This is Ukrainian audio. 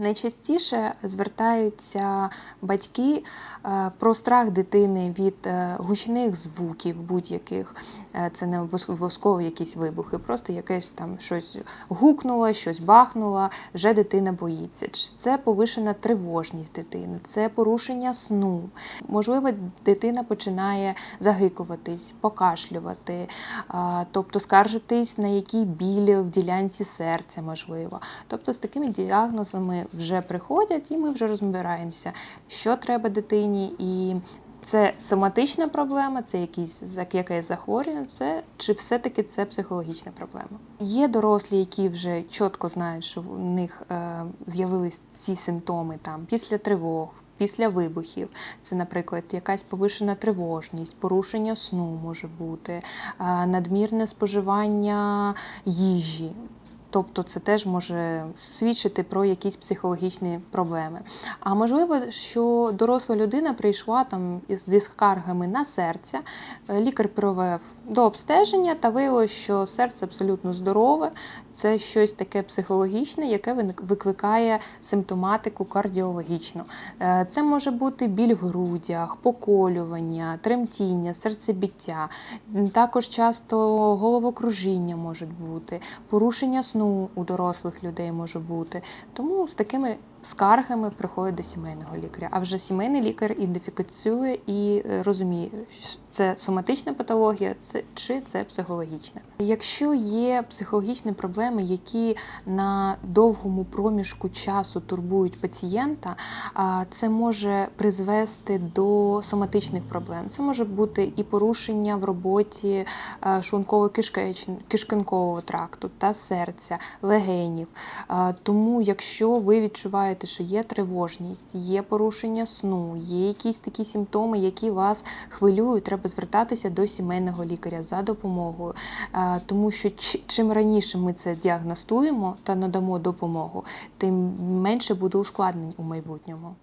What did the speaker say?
Найчастіше звертаються батьки е, про страх дитини від е, гучних звуків будь-яких. Е, Це не обов'язково якісь вибухи, просто якесь там щось гукнуло, щось бахнуло, вже дитина боїться. Це повишена тривожність дитини, це порушення сну. Можливо, дитина починає загикуватись, покашлювати, тобто скаржитись на який біль в ділянці серця, можливо. Тобто з такими діагнозами вже приходять, і ми вже розбираємося, що треба дитині, і це соматична проблема, це зак- якесь захворювання, це чи все-таки це психологічна проблема. Є дорослі, які вже чітко знають, що в них е, з'явились ці симптоми там після тривог. Після вибухів це, наприклад, якась повишена тривожність, порушення сну може бути, е, надмірне споживання їжі. Тобто це теж може свідчити про якісь психологічні проблеми. А можливо, що доросла людина прийшла там зі скаргами на серце, е, лікар провів до обстеження та виявилося, що серце абсолютно здорове, це щось таке психологічне, яке викликає симптоматику кардіологічну. Е, Це може бути біль в грудях, поколювання, тремтіння, серцебіття. Також часто головокружіння можуть бути, порушення сну у дорослих людей може бути. Тому з такими скаргами приходять до сімейного лікаря. А вже сімейний лікар ідентифікує і е, розуміє, це соматична патологія, це чи це психологічна. Якщо є психологічні проблеми, які на довгому проміжку часу турбують пацієнта, це може призвести до соматичних проблем. Це може бути і порушення в роботі шлунково-кишкинкового тракту та серця, легенів. Тому, якщо ви відчуваєте, що є тривожність, є порушення сну, є якісь такі симптоми, які вас хвилюють, треба звертатися до сімейного лікаря за допомогою. Тому що чим раніше ми це діагностуємо та надамо допомогу, тим менше буде ускладнень у майбутньому.